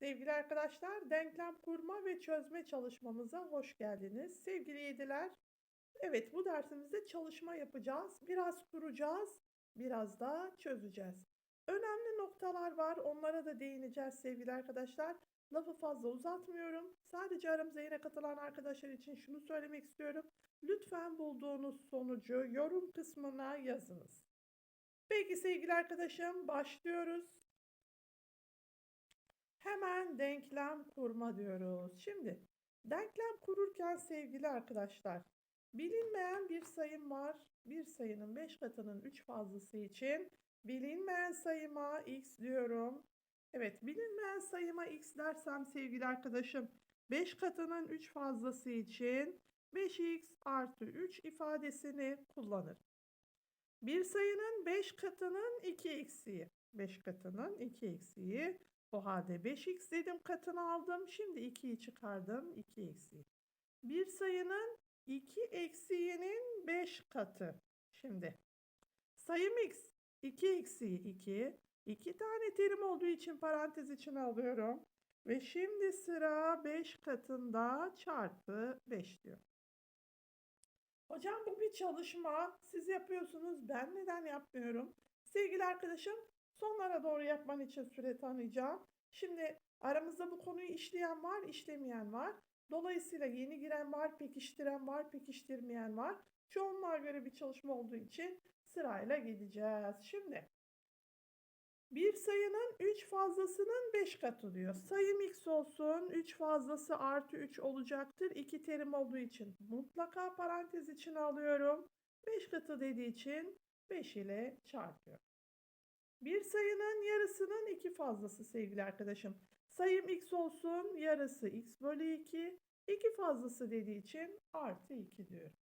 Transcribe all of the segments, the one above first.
Sevgili arkadaşlar, denklem kurma ve çözme çalışmamıza hoş geldiniz. Sevgili yediler, evet bu dersimizde çalışma yapacağız. Biraz kuracağız, biraz da çözeceğiz. Önemli noktalar var, onlara da değineceğiz sevgili arkadaşlar. Lafı fazla uzatmıyorum. Sadece aramıza yine katılan arkadaşlar için şunu söylemek istiyorum. Lütfen bulduğunuz sonucu yorum kısmına yazınız. Peki sevgili arkadaşım, başlıyoruz. Hemen denklem kurma diyoruz. Şimdi denklem kururken sevgili arkadaşlar bilinmeyen bir sayım var. Bir sayının 5 katının 3 fazlası için bilinmeyen sayıma x diyorum. Evet bilinmeyen sayıma x dersem sevgili arkadaşım 5 katının 3 fazlası için 5x artı 3 ifadesini kullanır. Bir sayının 5 katının 2 eksiği. 5 katının 2 eksiği. O halde 5x dedim katını aldım. Şimdi 2'yi çıkardım. 2 eksiği. Bir sayının 2 eksiğinin 5 katı. Şimdi sayım x 2 eksiği 2. 2 tane terim olduğu için parantez içine alıyorum. Ve şimdi sıra 5 katında çarpı 5 diyor. Hocam bu bir çalışma. Siz yapıyorsunuz. Ben neden yapmıyorum? Sevgili arkadaşım sonlara doğru yapman için süre tanıyacağım. Şimdi aramızda bu konuyu işleyen var, işlemeyen var. Dolayısıyla yeni giren var, pekiştiren var, pekiştirmeyen var. Çoğunluğa göre bir çalışma olduğu için sırayla gideceğiz. Şimdi bir sayının 3 fazlasının 5 katı diyor. Sayım x olsun 3 fazlası artı 3 olacaktır. 2 terim olduğu için mutlaka parantez içine alıyorum. 5 katı dediği için 5 ile çarpıyorum. Bir sayının yarısının 2 fazlası sevgili arkadaşım. Sayım x olsun yarısı x bölü 2. 2 fazlası dediği için artı 2 diyorum.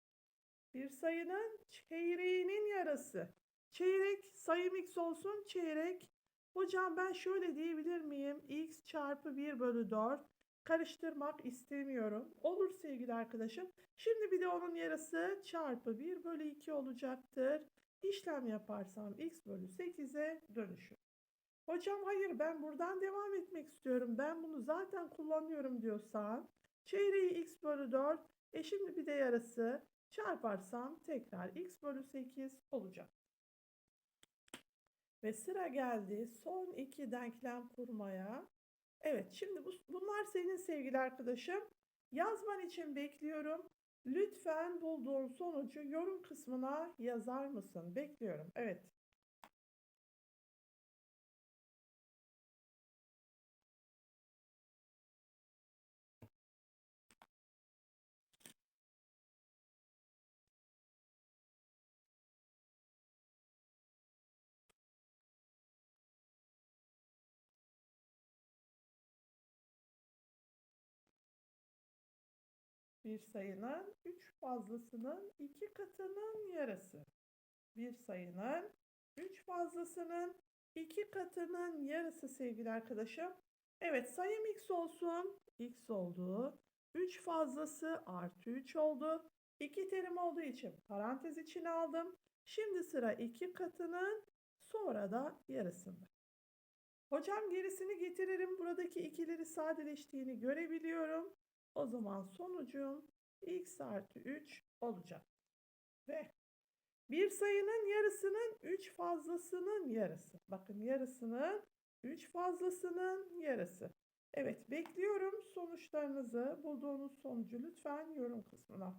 Bir sayının çeyreğinin yarısı. Çeyrek sayım x olsun çeyrek Hocam ben şöyle diyebilir miyim? x çarpı 1 bölü 4 karıştırmak istemiyorum. Olur sevgili arkadaşım. Şimdi bir de onun yarısı çarpı 1 bölü 2 olacaktır. İşlem yaparsam x bölü 8'e dönüşür. Hocam hayır ben buradan devam etmek istiyorum. Ben bunu zaten kullanıyorum diyorsan çeyreği x bölü 4 e şimdi bir de yarısı çarparsam tekrar x bölü 8 olacak. Ve sıra geldi son iki denklem kurmaya. Evet şimdi bu, bunlar senin sevgili arkadaşım. Yazman için bekliyorum. Lütfen bulduğun sonucu yorum kısmına yazar mısın? Bekliyorum. Evet. Bir sayının 3 fazlasının 2 katının yarısı. Bir sayının 3 fazlasının 2 katının yarısı sevgili arkadaşım. Evet sayım x olsun. x oldu. 3 fazlası artı 3 oldu. 2 terim olduğu için parantez içine aldım. Şimdi sıra 2 katının sonra da yarısında. Hocam gerisini getiririm. Buradaki ikileri sadeleştiğini görebiliyorum. O zaman sonucum x artı 3 olacak. Ve bir sayının yarısının 3 fazlasının yarısı. Bakın yarısının 3 fazlasının yarısı. Evet bekliyorum sonuçlarınızı. Bulduğunuz sonucu lütfen yorum kısmına.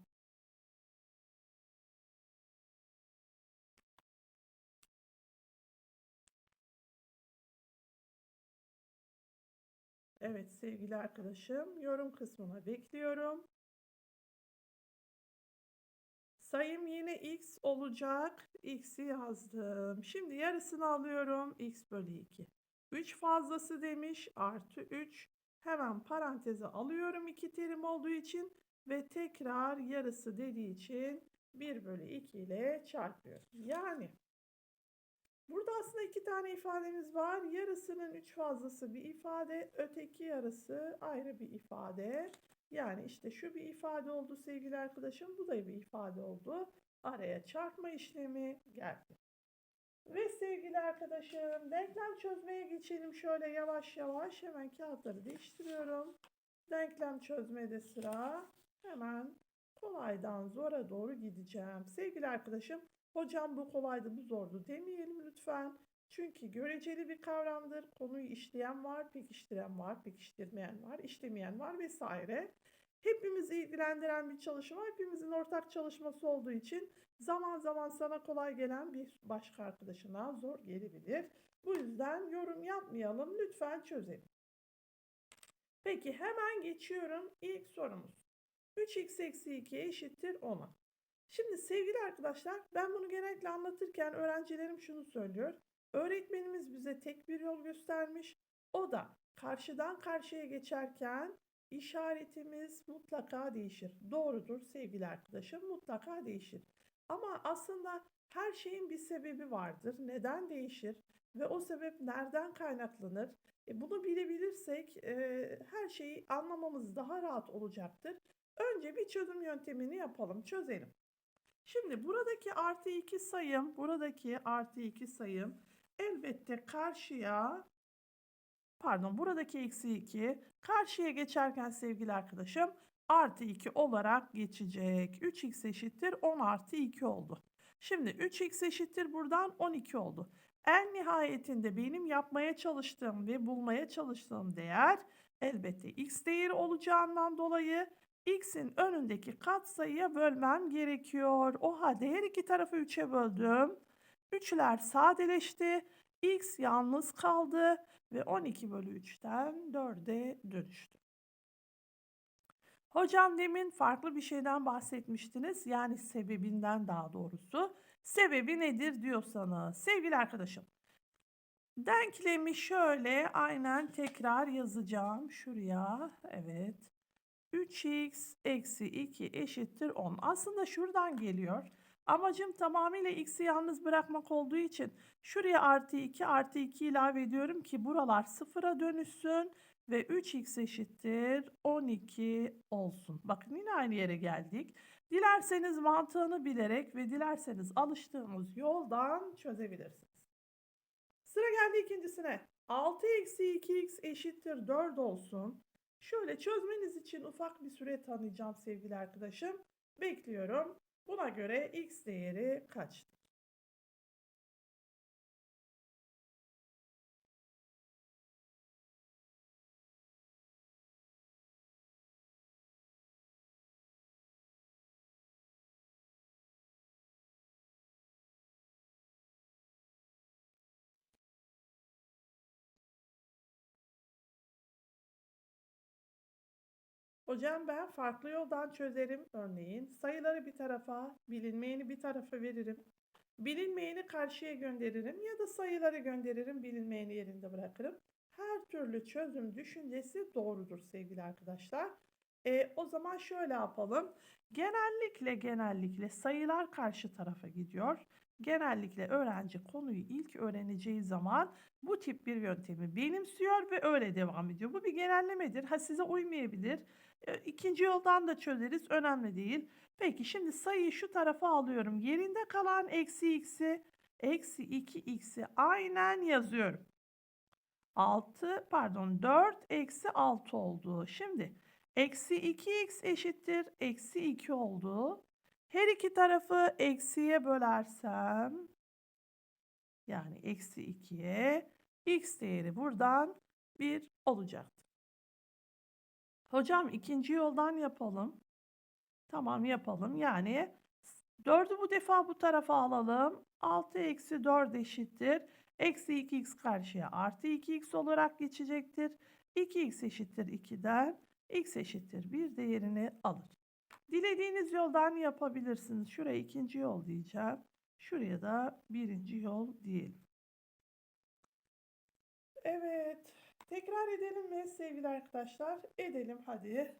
Evet sevgili arkadaşım yorum kısmına bekliyorum. Sayım yine x olacak. X'i yazdım. Şimdi yarısını alıyorum. x bölü 2. 3 fazlası demiş. Artı 3. Hemen paranteze alıyorum 2 terim olduğu için. Ve tekrar yarısı dediği için 1 bölü 2 ile çarpıyorum. Yani Burada aslında iki tane ifademiz var. Yarısının üç fazlası bir ifade, öteki yarısı ayrı bir ifade. Yani işte şu bir ifade oldu sevgili arkadaşım, bu da bir ifade oldu. Araya çarpma işlemi geldi. Ve sevgili arkadaşım denklem çözmeye geçelim şöyle yavaş yavaş hemen kağıtları değiştiriyorum. Denklem çözmede sıra hemen kolaydan zora doğru gideceğim. Sevgili arkadaşım hocam bu kolaydı bu zordu demeyelim lütfen. Çünkü göreceli bir kavramdır. Konuyu işleyen var, pekiştiren var, pekiştirmeyen var, işlemeyen var vesaire. Hepimizi ilgilendiren bir çalışma, hepimizin ortak çalışması olduğu için zaman zaman sana kolay gelen bir başka arkadaşına zor gelebilir. Bu yüzden yorum yapmayalım, lütfen çözelim. Peki hemen geçiyorum ilk sorumuz. 3x eksi 2 eşittir 10'a. Şimdi sevgili arkadaşlar ben bunu genellikle anlatırken öğrencilerim şunu söylüyor. Öğretmenimiz bize tek bir yol göstermiş. O da karşıdan karşıya geçerken işaretimiz mutlaka değişir. Doğrudur sevgili arkadaşım mutlaka değişir. Ama aslında her şeyin bir sebebi vardır. Neden değişir ve o sebep nereden kaynaklanır? E, bunu bilebilirsek e, her şeyi anlamamız daha rahat olacaktır. Önce bir çözüm yöntemini yapalım, çözelim. Şimdi buradaki artı 2 sayım, buradaki artı 2 sayım elbette karşıya pardon buradaki eksi 2 karşıya geçerken sevgili arkadaşım artı 2 olarak geçecek. 3x eşittir 10 artı 2 oldu. Şimdi 3x eşittir buradan 12 oldu. En nihayetinde benim yapmaya çalıştığım ve bulmaya çalıştığım değer elbette x değeri olacağından dolayı x'in önündeki katsayıya bölmem gerekiyor. O halde her iki tarafı 3'e böldüm. 3'ler sadeleşti. x yalnız kaldı ve 12 bölü 3'ten 4'e dönüştü. Hocam demin farklı bir şeyden bahsetmiştiniz. Yani sebebinden daha doğrusu. Sebebi nedir diyorsanız. Sevgili arkadaşım. Denklemi şöyle aynen tekrar yazacağım. Şuraya. Evet. 3x eksi 2 eşittir 10. Aslında şuradan geliyor. Amacım tamamıyla x'i yalnız bırakmak olduğu için şuraya artı 2 artı 2 ilave ediyorum ki buralar sıfıra dönüşsün ve 3x eşittir 12 olsun. Bakın yine aynı yere geldik. Dilerseniz mantığını bilerek ve dilerseniz alıştığımız yoldan çözebilirsiniz. Sıra geldi ikincisine. 6 eksi 2x eşittir 4 olsun. Şöyle çözmeniz için ufak bir süre tanıyacağım sevgili arkadaşım. Bekliyorum. Buna göre x değeri kaçtır? Hocam ben farklı yoldan çözerim. Örneğin sayıları bir tarafa, bilinmeyeni bir tarafa veririm. Bilinmeyeni karşıya gönderirim ya da sayıları gönderirim, bilinmeyeni yerinde bırakırım. Her türlü çözüm düşüncesi doğrudur sevgili arkadaşlar. E, o zaman şöyle yapalım. Genellikle genellikle sayılar karşı tarafa gidiyor. Genellikle öğrenci konuyu ilk öğreneceği zaman bu tip bir yöntemi benimsiyor ve öyle devam ediyor. Bu bir genellemedir. Ha size uymayabilir. E, İkinci yoldan da çözeriz. Önemli değil. Peki şimdi sayıyı şu tarafa alıyorum. Yerinde kalan eksi x'i eksi 2x'i aynen yazıyorum. 6 pardon 4 eksi 6 oldu. Şimdi eksi 2x eşittir eksi 2 oldu. Her iki tarafı eksiye bölersem yani eksi 2'ye x değeri buradan 1 olacaktır. Hocam ikinci yoldan yapalım. Tamam yapalım. Yani 4'ü bu defa bu tarafa alalım. 6 eksi 4 eşittir. Eksi 2x karşıya artı 2x olarak geçecektir. 2x eşittir 2'den x eşittir 1 değerini alır. Dilediğiniz yoldan yapabilirsiniz. Şuraya ikinci yol diyeceğim. Şuraya da birinci yol diyelim. Evet. Tekrar edelim mi sevgili arkadaşlar? Edelim hadi.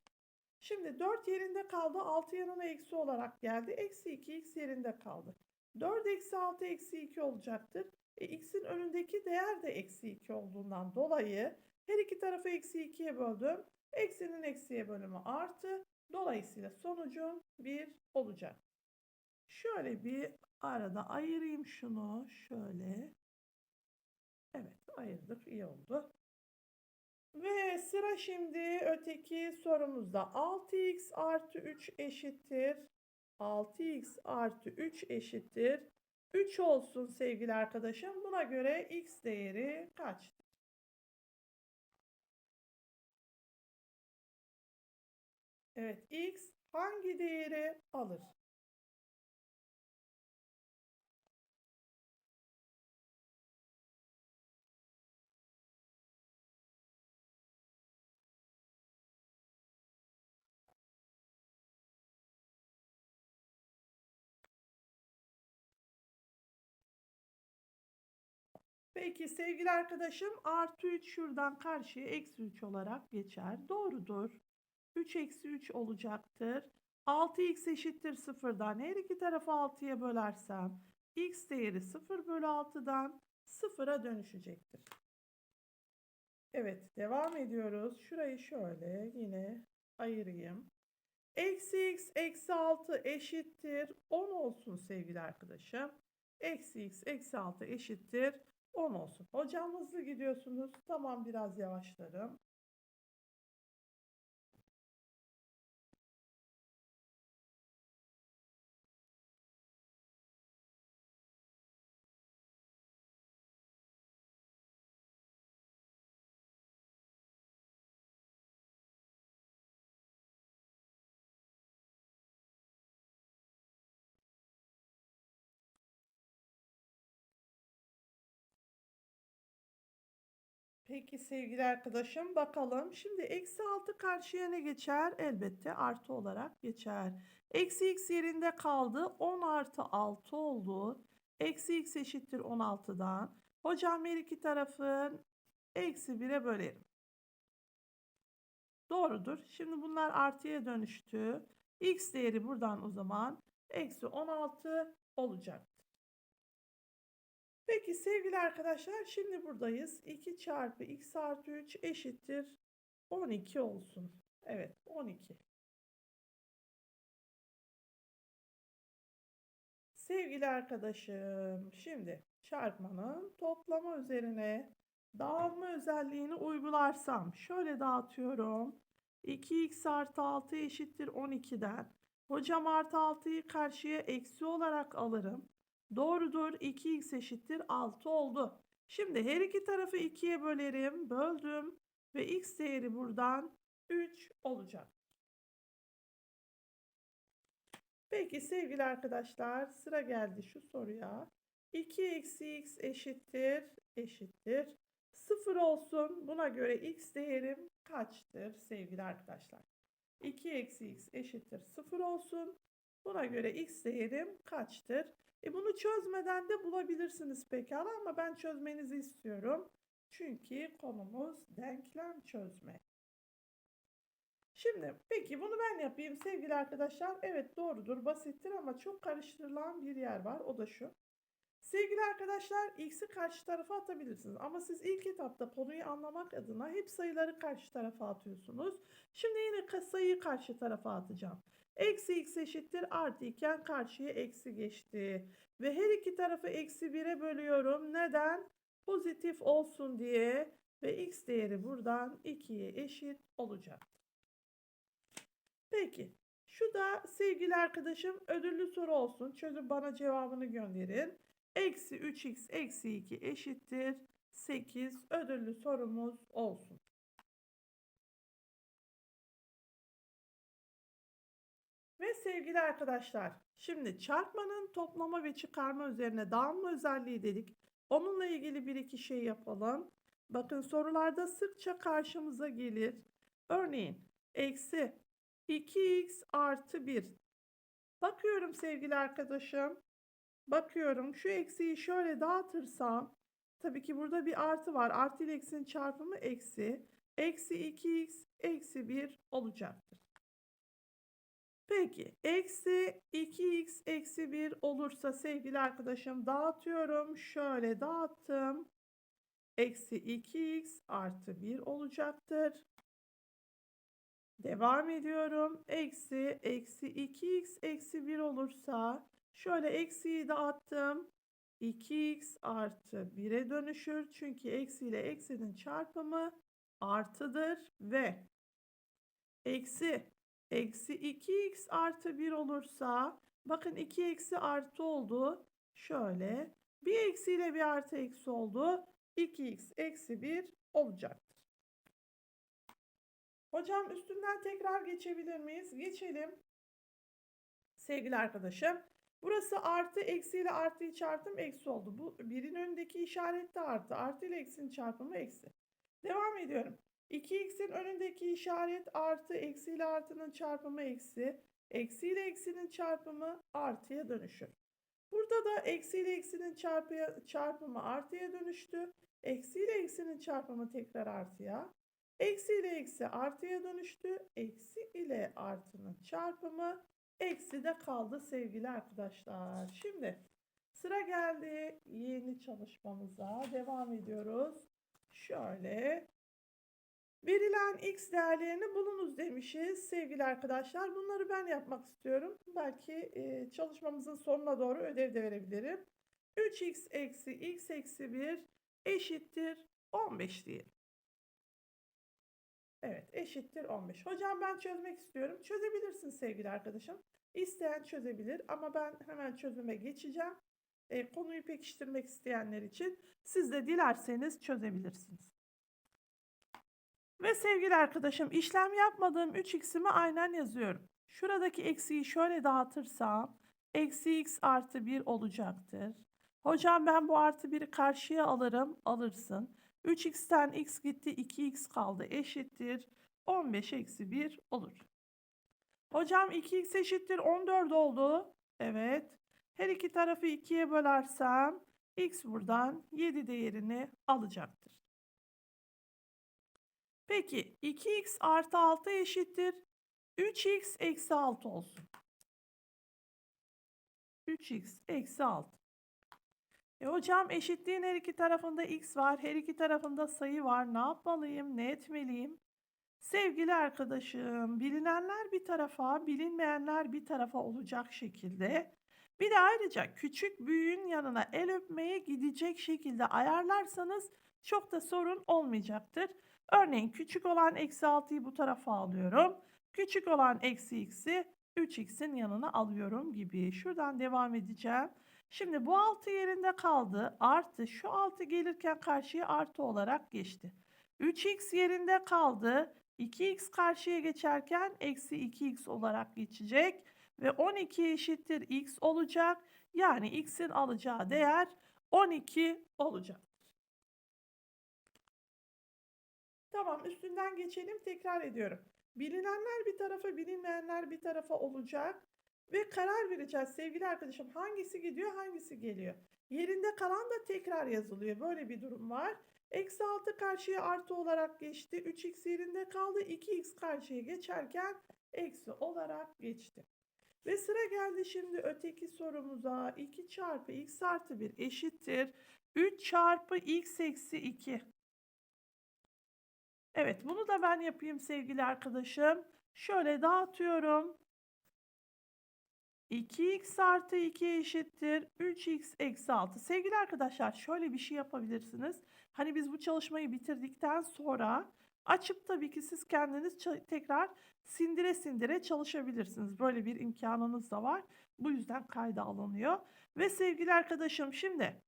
Şimdi 4 yerinde kaldı. 6 yanına eksi olarak geldi. Eksi 2 x yerinde kaldı. 4 eksi 6 eksi 2 olacaktır. E, x'in önündeki değer de eksi 2 olduğundan dolayı her iki tarafı eksi 2'ye böldüm. Eksinin eksiye bölümü artı. Dolayısıyla sonucum 1 olacak. Şöyle bir arada ayırayım şunu. Şöyle. Evet ayırdık. iyi oldu. Ve sıra şimdi öteki sorumuzda. 6x artı 3 eşittir. 6x artı 3 eşittir. 3 olsun sevgili arkadaşım. Buna göre x değeri kaçtır? Evet x hangi değeri alır? Peki sevgili arkadaşım artı 3 şuradan karşıya eksi 3 olarak geçer. Doğrudur. 3 eksi 3 olacaktır. 6x eşittir 0'dan her iki tarafı 6'ya bölersem x değeri 0 bölü 6'dan 0'a dönüşecektir. Evet devam ediyoruz. Şurayı şöyle yine ayırayım. Eksi x eksi 6 eşittir 10 olsun sevgili arkadaşım. Eksi x eksi 6 eşittir 10 olsun. Hocam hızlı gidiyorsunuz. Tamam biraz yavaşlarım. Peki sevgili arkadaşım bakalım. Şimdi eksi 6 karşıya ne geçer? Elbette artı olarak geçer. Eksi x yerinde kaldı. 10 artı 6 oldu. Eksi x eşittir 16'dan. Hocam her iki tarafın eksi 1'e bölerim. Doğrudur. Şimdi bunlar artıya dönüştü. X değeri buradan o zaman eksi 16 olacak. Peki sevgili arkadaşlar şimdi buradayız. 2 çarpı x artı 3 eşittir 12 olsun. Evet 12. Sevgili arkadaşım şimdi çarpmanın toplama üzerine dağılma özelliğini uygularsam şöyle dağıtıyorum. 2x artı 6 eşittir 12'den. Hocam artı 6'yı karşıya eksi olarak alırım. Doğrudur 2x eşittir 6 oldu. Şimdi her iki tarafı 2'ye bölerim. Böldüm ve x değeri buradan 3 olacak. Peki sevgili arkadaşlar sıra geldi şu soruya. 2 eksi x eşittir eşittir 0 olsun. Buna göre x değerim kaçtır sevgili arkadaşlar? 2 eksi x eşittir 0 olsun. Buna göre x değerim kaçtır? E bunu çözmeden de bulabilirsiniz pekala ama ben çözmenizi istiyorum. Çünkü konumuz denklem çözme. Şimdi peki bunu ben yapayım sevgili arkadaşlar. Evet doğrudur basittir ama çok karıştırılan bir yer var. O da şu. Sevgili arkadaşlar x'i karşı tarafa atabilirsiniz. Ama siz ilk etapta konuyu anlamak adına hep sayıları karşı tarafa atıyorsunuz. Şimdi yine sayıyı karşı tarafa atacağım. Eksi x eşittir artı iken karşıya eksi geçti. Ve her iki tarafı eksi 1'e bölüyorum. Neden? Pozitif olsun diye. Ve x değeri buradan 2'ye eşit olacak. Peki. Şu da sevgili arkadaşım ödüllü soru olsun. Çözün bana cevabını gönderin. Eksi 3x eksi 2 eşittir. 8 ödüllü sorumuz olsun. Sevgili arkadaşlar, şimdi çarpmanın toplama ve çıkarma üzerine dağılma özelliği dedik. Onunla ilgili bir iki şey yapalım. Bakın sorularda sıkça karşımıza gelir. Örneğin eksi 2x artı 1. Bakıyorum sevgili arkadaşım. Bakıyorum şu eksiyi şöyle dağıtırsam. Tabii ki burada bir artı var. Artı ile eksinin çarpımı eksi. Eksi 2x eksi 1 olacaktır. Peki eksi 2x eksi 1 olursa sevgili arkadaşım dağıtıyorum. Şöyle dağıttım. Eksi 2x artı 1 olacaktır. Devam ediyorum. Eksi eksi 2x eksi 1 olursa Şöyle eksiyi de attım. 2x artı 1'e dönüşür. Çünkü eksi ile eksinin çarpımı artıdır ve eksi eksi 2x artı 1 olursa bakın 2 eksi artı oldu. Şöyle bir eksi ile bir artı eksi oldu. 2x eksi 1 olacaktır. Hocam üstünden tekrar geçebilir miyiz? Geçelim. Sevgili arkadaşım. Burası artı eksi ile artıyı çarptım eksi oldu. Bu birin önündeki işaret de artı. Artı ile eksinin çarpımı eksi. Devam ediyorum. 2x'in önündeki işaret artı eksi ile artının çarpımı eksi. Eksi ile eksinin çarpımı artıya dönüşür. Burada da eksi ile eksinin çarpıya, çarpımı artıya dönüştü. Eksi ile eksinin çarpımı tekrar artıya. Eksi ile eksi artıya dönüştü. Eksi ile artının çarpımı eksi de kaldı sevgili arkadaşlar. Şimdi sıra geldi yeni çalışmamıza. Devam ediyoruz. Şöyle verilen x değerlerini bulunuz demişiz sevgili arkadaşlar. Bunları ben yapmak istiyorum. Belki e, çalışmamızın sonuna doğru ödev de verebilirim. 3x eksi x eksi 1 eşittir 15 diyelim. Evet eşittir 15. Hocam ben çözmek istiyorum. Çözebilirsin sevgili arkadaşım. İsteyen çözebilir ama ben hemen çözüme geçeceğim. E, konuyu pekiştirmek isteyenler için siz de dilerseniz çözebilirsiniz. Ve sevgili arkadaşım işlem yapmadığım 3x'imi aynen yazıyorum. Şuradaki eksiği şöyle dağıtırsam eksi x artı 1 olacaktır. Hocam ben bu artı 1'i karşıya alırım. Alırsın. 3x'ten x gitti 2x kaldı eşittir. 15 eksi 1 olur. Hocam 2x eşittir 14 oldu. Evet. Her iki tarafı 2'ye bölersem x buradan 7 değerini alacaktır. Peki 2x artı 6 eşittir. 3x eksi 6 olsun. 3x eksi 6. E hocam eşitliğin her iki tarafında x var. Her iki tarafında sayı var. Ne yapmalıyım? Ne etmeliyim? Sevgili arkadaşım, bilinenler bir tarafa, bilinmeyenler bir tarafa olacak şekilde. Bir de ayrıca küçük büyüğün yanına el öpmeye gidecek şekilde ayarlarsanız çok da sorun olmayacaktır. Örneğin küçük olan eksi 6'yı bu tarafa alıyorum. Küçük olan eksi x'i 3x'in yanına alıyorum gibi. Şuradan devam edeceğim. Şimdi bu 6 yerinde kaldı. Artı şu 6 gelirken karşıya artı olarak geçti. 3x yerinde kaldı. 2x karşıya geçerken eksi 2x olarak geçecek. Ve 12 eşittir x olacak. Yani x'in alacağı değer 12 olacaktır. Tamam üstünden geçelim tekrar ediyorum. Bilinenler bir tarafa bilinmeyenler bir tarafa olacak. Ve karar vereceğiz sevgili arkadaşım hangisi gidiyor hangisi geliyor. Yerinde kalan da tekrar yazılıyor. Böyle bir durum var. Eksi 6 karşıya artı olarak geçti. 3x yerinde kaldı. 2x karşıya geçerken eksi olarak geçti. Ve sıra geldi şimdi öteki sorumuza. 2 çarpı x artı 1 eşittir. 3 çarpı x eksi 2. Evet bunu da ben yapayım sevgili arkadaşım. Şöyle dağıtıyorum. 2x artı 2 eşittir 3x eksi 6. Sevgili arkadaşlar şöyle bir şey yapabilirsiniz. Hani biz bu çalışmayı bitirdikten sonra açıp tabii ki siz kendiniz tekrar sindire sindire çalışabilirsiniz. Böyle bir imkanınız da var. Bu yüzden kayda alınıyor. Ve sevgili arkadaşım şimdi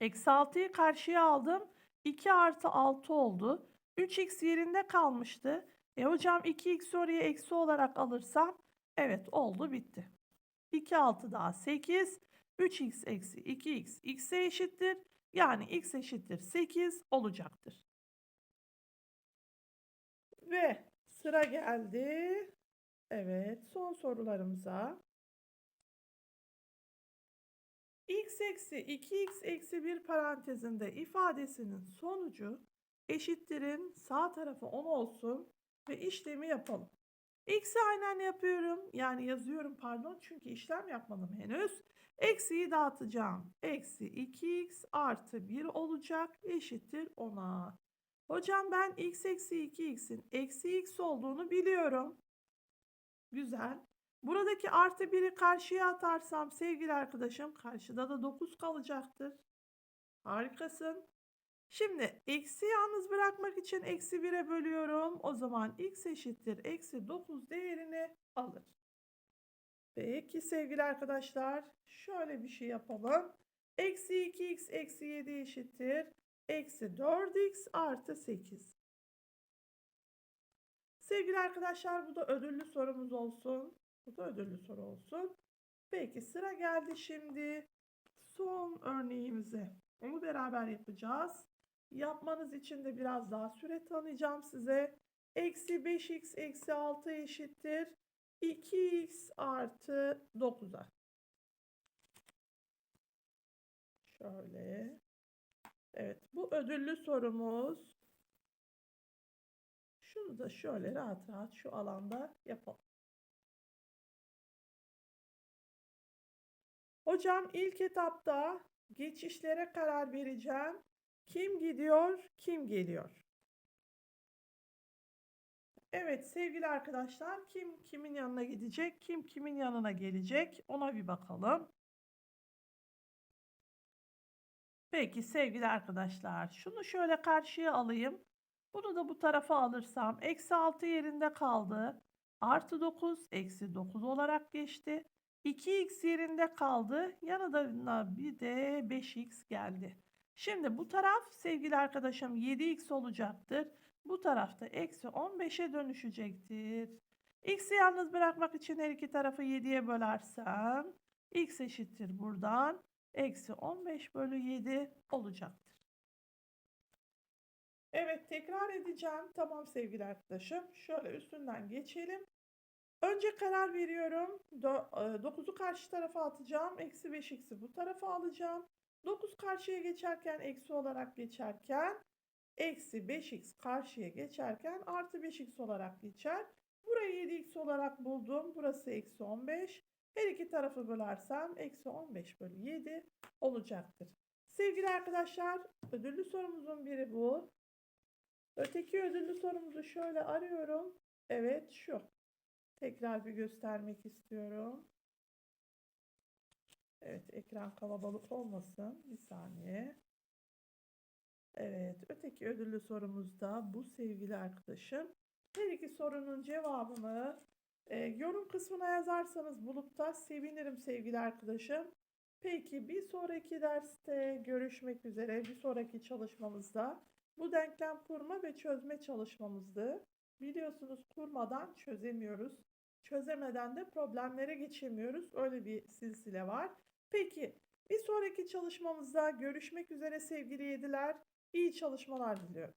eksi 6'yı karşıya aldım. 2 artı 6 oldu. 3x yerinde kalmıştı. E hocam 2x oraya eksi olarak alırsam Evet oldu bitti. 2 6 daha 8. 3x eksi 2x x'e eşittir. Yani x eşittir 8 olacaktır. Ve sıra geldi. Evet son sorularımıza. X eksi 2x eksi 1 parantezinde ifadesinin sonucu eşittirin sağ tarafı 10 olsun ve işlemi yapalım. X'i aynen yapıyorum. Yani yazıyorum pardon. Çünkü işlem yapmadım henüz. Eksiyi dağıtacağım. Eksi 2x artı 1 olacak. Eşittir 10'a. Hocam ben x eksi 2x'in eksi x olduğunu biliyorum. Güzel. Buradaki artı 1'i karşıya atarsam sevgili arkadaşım karşıda da 9 kalacaktır. Harikasın. Şimdi eksi yalnız bırakmak için eksi 1'e bölüyorum. O zaman x eşittir eksi 9 değerini alır. Peki sevgili arkadaşlar şöyle bir şey yapalım. Eksi 2x eksi 7 eşittir. Eksi 4x artı 8. Sevgili arkadaşlar bu da ödüllü sorumuz olsun. Bu da ödüllü soru olsun. Peki sıra geldi şimdi son örneğimize. Onu beraber yapacağız. Yapmanız için de biraz daha süre tanıyacağım size. Eksi 5x eksi 6 eşittir. 2x artı 9'a. Şöyle. Evet bu ödüllü sorumuz. Şunu da şöyle rahat rahat şu alanda yapalım. Hocam ilk etapta geçişlere karar vereceğim. Kim gidiyor, kim geliyor? Evet sevgili arkadaşlar kim kimin yanına gidecek, kim kimin yanına gelecek ona bir bakalım. Peki sevgili arkadaşlar şunu şöyle karşıya alayım. Bunu da bu tarafa alırsam eksi 6 yerinde kaldı. Artı 9 eksi 9 olarak geçti. 2x yerinde kaldı. Yanına bir de 5x geldi. Şimdi bu taraf sevgili arkadaşım 7x olacaktır. Bu tarafta eksi 15'e dönüşecektir. X'i yalnız bırakmak için her iki tarafı 7'ye bölersem x eşittir buradan. Eksi 15 bölü 7 olacaktır. Evet tekrar edeceğim. Tamam sevgili arkadaşım. Şöyle üstünden geçelim. Önce karar veriyorum. 9'u karşı tarafa atacağım. Eksi 5x'i bu tarafa alacağım. 9 karşıya geçerken eksi olarak geçerken eksi 5x karşıya geçerken artı 5x olarak geçer. Burayı 7x olarak buldum. Burası eksi 15. Her iki tarafı bölersem eksi 15 bölü 7 olacaktır. Sevgili arkadaşlar ödüllü sorumuzun biri bu. Öteki ödüllü sorumuzu şöyle arıyorum. Evet şu. Tekrar bir göstermek istiyorum. Evet ekran kalabalık olmasın. Bir saniye. Evet öteki ödüllü sorumuz da bu sevgili arkadaşım. Her iki sorunun cevabını e, yorum kısmına yazarsanız bulup da sevinirim sevgili arkadaşım. Peki bir sonraki derste görüşmek üzere. Bir sonraki çalışmamızda bu denklem kurma ve çözme çalışmamızdı. Biliyorsunuz kurmadan çözemiyoruz. Çözemeden de problemlere geçemiyoruz. Öyle bir silsile var. Peki bir sonraki çalışmamızda görüşmek üzere sevgili yediler. İyi çalışmalar diliyorum.